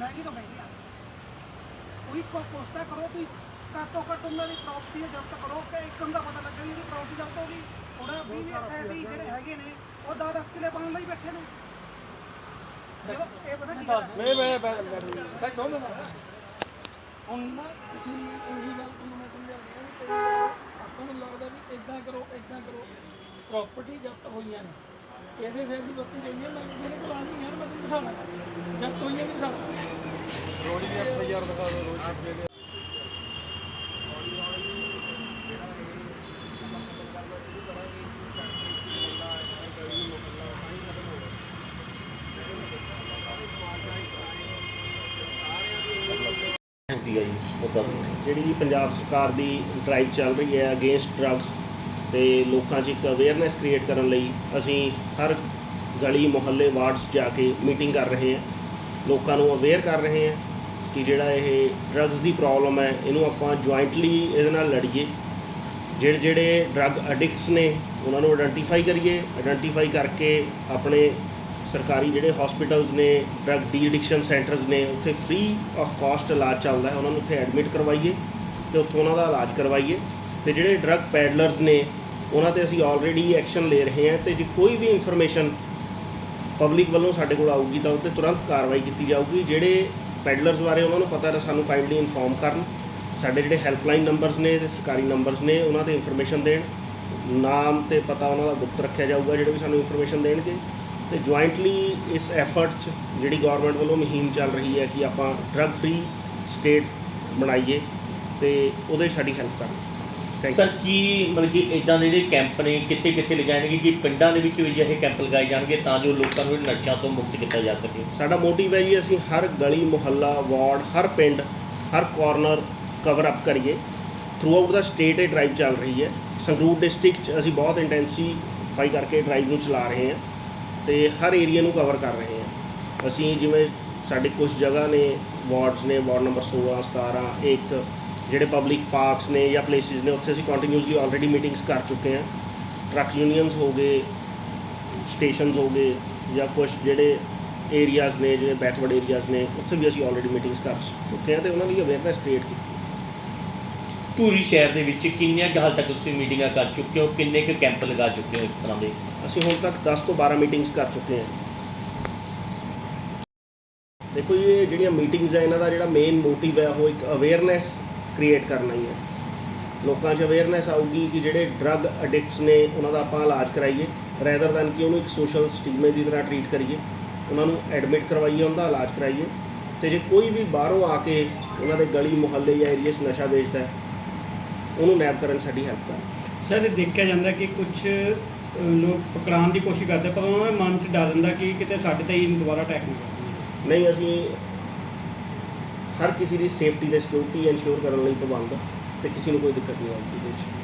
ਮਹਿੰਗੀ ਤੋਂ ਮਹਿੰਗੀ ਆ। ਕੋਈ ਕੋ ਕੋਸ਼ਿਸ਼ ਕਰੋ ਤੁਸੀਂ ਘੱਟੋ ਘੱਟ ਉਹਨਾਂ ਦੀ ਪ੍ਰਾਪਰਟੀ ਜ਼ਬਤ ਕਰੋ ਕਿ ਇੱਕਮ ਦਾ ਪਤਾ ਲੱਗੇ ਵੀ ਇਹਦੀ ਪ੍ਰਾਪਰਟੀ ਜ਼ਬਤ ਹੋ ਗਈ। ਉਹਨਾਂ ਵੀ ਐਸਐਸੀ ਜਿਹੜੇ ਹੈਗੇ ਨੇ ਉਹ 10 ਕਿਲੇ ਪਾਉਣ ਲਈ ਬੈਠੇ ਨੇ। ਜਦੋਂ ਇਹ ਪਤਾ ਕੀ ਹੈ ਵੇ ਵੇ ਵੇ ਬੈਠ ਦੋ ਮਿੰਟ ਹੁਣ ਨਾ ਤੁਸੀਂ ਇਹੀ ਗੱਲ ਤੁਹਾਨੂੰ ਮੈਂ ਸਮਝਾਉਂਦਾ ਵੀ ਕਈ ਆਪਾਂ ਨੂੰ ਲੱਗਦਾ ਵੀ ਇਦਾਂ ਕਰੋ ਇਦਾਂ ਕਰੋ। ਪ੍ਰਾਪਰਟੀ ਜ਼ਬਤ ਹੋਈਆਂ ਨੇ। ਐਸੇ ਸੈਂਸੀ ਬਸਤੀ ਹੋਈ ਹੈ ਮੈਂ ਮੇਰੇ ਕੋਲ ਆ ਨਹੀਂ ਯਾਰ ਮੈਂ ਤੁਹਾਨੂੰ ਦਿਖਾਣਾ ਜ਼ਬਤ ਹੋਈਆਂ ਨਹੀਂ ਰੋੜੀ ਹੈ ਜੀ ਜਿਹੜੀ ਪੰਜਾਬ ਸਰਕਾਰ ਦੀ ਡਰਾਈਵ ਚੱਲ ਰਹੀ ਹੈ ਅਗੇਂਸਟ ਡਰੱਗਸ ਤੇ ਲੋਕਾਂ 'ਚ ਇੱਕ ਅਵੇਅਰਨੈਸ ਕ੍ਰੀਏਟ ਕਰਨ ਲਈ ਅਸੀਂ ਹਰ ਗਲੀ, ਮੁਹੱਲੇ, ਵਾਰਡਸ ਜਾ ਕੇ ਮੀਟਿੰਗ ਕਰ ਰਹੇ ਹਾਂ। ਲੋਕਾਂ ਨੂੰ ਅਵੇਅਰ ਕਰ ਰਹੇ ਹਾਂ ਕਿ ਜਿਹੜਾ ਇਹ ਡਰੱਗਸ ਦੀ ਪ੍ਰੋਬਲਮ ਹੈ, ਇਹਨੂੰ ਆਪਾਂ ਜੁਆਇੰਟਲੀ ਇਹਦੇ ਨਾਲ ਲੜੀਏ। ਜਿਹੜੇ ਜਿਹੜੇ ਡਰੱਗ ਐਡਿਕਟਸ ਨੇ, ਉਹਨਾਂ ਨੂੰ ਆਇਡੈਂਟੀਫਾਈ ਕਰੀਏ। ਆਇਡੈਂਟੀਫਾਈ ਕਰਕੇ ਆਪਣੇ ਸਰਕਾਰੀ ਜਿਹੜੇ ਹਸਪੀਟਲਸ ਨੇ ਡਰੱਗ ਡੀ ਐਡਿਕਸ਼ਨ ਸੈਂਟਰਸ ਨੇ, ਉੱਥੇ ਫ੍ਰੀ ਆਫ ਕਾਸਟ ਇਲਾਜ ਚੱਲਦਾ ਹੈ, ਉਹਨਾਂ ਨੂੰ ਉੱਥੇ ਐਡਮਿਟ ਕਰਵਾਈਏ ਤੇ ਉੱਥੋਂ ਉਹਨਾਂ ਦਾ ਇਲਾਜ ਕਰਵਾਈਏ। ਤੇ ਜਿਹੜੇ ਡਰੱਗ ਪੈਡਲਰਸ ਨੇ, ਉਹਨਾਂ ਤੇ ਅਸੀਂ ਆਲਰੇਡੀ ਐਕਸ਼ਨ ਲੈ ਰਹੇ ਹਾਂ ਤੇ ਜੇ ਕੋਈ ਵੀ ਇਨਫੋਰਮੇਸ਼ਨ ਪਬਲਿਕ ਵੱਲੋਂ ਸਾਡੇ ਕੋਲ ਆਊਗੀ ਤਾਂ ਉੱਤੇ ਤੁਰੰਤ ਕਾਰਵਾਈ ਕੀਤੀ ਜਾਊਗੀ। ਜਿਹੜੇ ਪੈਡਲਰਸ ਬਾਰੇ ਉਹਨਾਂ ਨੂੰ ਪਤਾ ਤਾਂ ਸਾਨੂੰ ਕਾਈਂਡਲੀ ਇਨਫੋਰਮ ਕਰਨ। ਸਾਡੇ ਜਿਹੜੇ ਹੈਲਪਲਾਈਨ ਨੰਬਰਸ ਨੇ ਤੇ ਸਰਕਾਰੀ ਨੰਬਰਸ ਨੇ, ਉਹਨਾਂ ਤੇ ਇਨਫੋਰਮੇਸ਼ਨ ਦੇਣ। ਨਾਮ ਤੇ ਪਤਾ ਉਹਨਾਂ ਦਾ ਗੁਪਤ ਰੱਖਿਆ ਜਾਊਗਾ, ਜਿਹੜੇ ਵੀ ਸਾਨੂੰ ਇਨਫੋਰਮੇਸ਼ਨ ਦੇਣਗੇ। ਤੇ ਜੁਆਇੰਟਲੀ ਇਸ ਐਫਰਟਸ ਜਿਹੜੀ ਗਵਰਨਮੈਂਟ ਵੱਲੋਂ ਮੁਹਿੰਮ ਚੱਲ ਰਹੀ ਹੈ ਕਿ ਆਪਾਂ ਡਰੱਗ ਫ੍ਰੀ ਸਟੇਟ ਬਣਾਈਏ ਤੇ ਉਹਦੇ 'ਚ ਸਾਡੀ ਹੈਲਪ ਕਰਨ ਥੈਂਕ ਸਰ ਕੀ ਮਤਲਬ ਕਿ ਇਦਾਂ ਦੇ ਜਿਹੜੇ ਕੈਂਪ ਨੇ ਕਿੱਥੇ ਕਿੱਥੇ ਲਗਾਉਣਗੇ ਕਿ ਪਿੰਡਾਂ ਦੇ ਵਿੱਚ ਵੀ ਅਜਿਹੇ ਕੈਂਪ ਲਗਾਏ ਜਾਣਗੇ ਤਾਂ ਜੋ ਲੋਕਾਂ ਨੂੰ ਨਸ਼ਿਆਂ ਤੋਂ ਮੁਕਤ ਕੀਤਾ ਜਾ ਸਕੇ? ਸਾਡਾ ਮੋਟਿਵ ਹੈ ਜੀ ਅਸੀਂ ਹਰ ਗਲੀ ਮੁਹੱਲਾ ਵਾਰਡ ਹਰ ਪਿੰਡ ਹਰ ਕਾਰਨਰ ਕਵਰ ਅਪ ਕਰੀਏ। ਥਰੂ ਆਊਟ ਦਾ ਸਟੇਟ ਇਹ ਡਰਾਈਵ ਚੱਲ ਰਹੀ ਹੈ। ਸੰਗਰੂਰ ਡਿਸਟ੍ਰਿਕਟ 'ਚ ਅਸੀਂ ਬਹੁਤ ਇੰਟੈਂਸੀਫਾਈ ਕਰਕੇ ਡਰਾਈਵ ਨੂੰ ਚਲਾ ਰਹੇ ਹਾਂ ਤੇ ਹਰ ਏਰੀਆ ਨੂੰ ਕਵਰ ਕਰ ਰਹੇ ਹਾਂ। ਅਸੀਂ ਜਿਵੇਂ ਸਾਡੇ ਕੁਝ ਜਗ੍ਹਾ ਨੇ ਵਾਰਡਸ ਨੇ ਵਾਰਡ ਨੰਬਰ 16 17 ਇੱਕ ਜਿਹੜੇ ਪਬਲਿਕ ਪਾਰਕਸ ਨੇ ਜਾਂ ਪਲੇਸਿਸ ਨੇ ਉੱਥੇ ਅਸੀਂ ਕੰਟੀਨਿਊਸਲੀ ਆਲਰੇਡੀ ਮੀਟਿੰਗਸ ਕਰ ਚੁੱਕੇ ਹਾਂ। ਟਰੱਕ ਯੂਨੀਅਨਸ ਹੋ ਗਏ ਸਟੇਸ਼ਨਸ ਹੋ ਗਏ ਜਾਂ ਕੁਝ ਜਿਹੜੇ ਏਰੀਆਜ਼ ਨੇ ਜਿਹੜੇ ਬੈਕਵਰਡ ਏਰੀਆਜ਼ ਨੇ ਉੱਥੇ ਵੀ ਅਸੀਂ ਆਲਰੇਡੀ ਮੀਟਿੰਗਸ ਕਰ ਚੁੱਕੇ ਹਾਂ ਤੇ ਉਹਨਾਂ ਲਈ ਅਵੇਅਰਨੈਸ ਕ੍ਰੀਏਟ ਕੀਤੀ ਧੂਰੀ ਸ਼ਹਿਰ ਦੇ ਵਿੱਚ ਕਿੰਨੀਆਂ ਹਾਲ ਤੱਕ ਤੁਸੀਂ ਮੀਟਿੰਗਾਂ ਕਰ ਚੁੱਕੇ ਹੋ? ਕਿੰਨੇ ਕੁ ਕੈਂਪ ਲਗਾ ਚੁੱਕੇ ਹੋ ਇਸ ਤਰ੍ਹਾਂ ਦੇ? ਅਸੀਂ ਹੁਣ ਤੱਕ 10 ਤੋਂ 12 ਮੀਟਿੰਗਸ ਕਰ ਚੁੱਕੇ ਹਾਂ। ਦੇਖੋ ਇਹ ਜਿਹੜੀਆਂ ਮੀਟਿੰਗਸ ਹੈ ਇਹਨਾਂ ਦਾ ਜਿਹੜਾ ਮੇਨ ਮੋਟਿਵ ਹੈ ਉਹ ਇੱਕ ਅਵੇਅਰਨੈਸ ਕ੍ਰੀਏਟ ਕਰਨਾ ਹੀ ਹੈ। ਲੋਕਾਂ 'ਚ ਅਵੇਅਰਨੈਸ ਆਊਗੀ ਕਿ ਜਿਹੜੇ ਡਰੱਗ ਐਡਿਕਟਸ ਨੇ ਉਹਨਾਂ ਦਾ ਆਪਾਂ ਇਲਾਜ ਕਰਾਈਏ। ਰੈਦਰ ਦੈਨ ਕਿ ਉਹਨੂੰ ਇੱਕ ਸੋਸ਼ਲ ਸਟੀਮੇ ਦੀ ਤਰ੍ਹਾਂ ਟਰੀਟ ਕਰੀਏ। ਉਹਨਾਂ ਨੂੰ ਐਡਮਿਟ ਕਰਵਾਈਏ ਉਹਨਾਂ ਦਾ ਇਲਾਜ ਕਰਾਈਏ। ਤੇ ਜੇ ਕੋਈ ਵੀ ਬਾਹਰੋਂ ਆ ਕੇ ਉਹਨਾਂ ਦੇ ਗਲੀ ਮੁਹੱਲੇ ਜਾਂ ਏਰੀਆ 'ਚ ਨਸ਼ਾ ਵੇਚਦਾ ਹੈ ਉਹਨੂੰ ਨੈਬ ਕਰਨ ਸਾਡੀ ਹੈਲਪ ਕਰਨ ਸਰ ਇਹ ਦੇਖਿਆ ਜਾਂਦਾ ਕਿ ਕੁਝ ਲੋਕ ਪਕੜਾਉਣ ਦੀ ਕੋਸ਼ਿਸ਼ ਕਰਦੇ ਪਰ ਉਹਨਾਂ ਦੇ ਮਨ 'ਚ ਡਰ ਹੁੰਦਾ ਕਿ ਕਿਤੇ ਸਾਡੇ ਤੇ ਹੀ ਦੁਬਾਰਾ ਅਟੈਕ ਨਾ ਕਰ ਨਹੀਂ ਅਸੀਂ ਹਰ ਕਿਸੇ ਦੀ ਸੇਫਟੀ ਤੇ ਸਿਕਿਉਰਿਟੀ ਇਨਸ਼ੋਰ ਕਰਨ ਲਈ ਪ੍ਰਬੰਧ ਹਾਂ ਤੇ ਕਿਸੇ ਨੂੰ ਕੋਈ ਦਿੱਕਤ ਨਹੀਂ ਆਉਂਦੀ ਇਹਦੇ ਵਿੱਚ।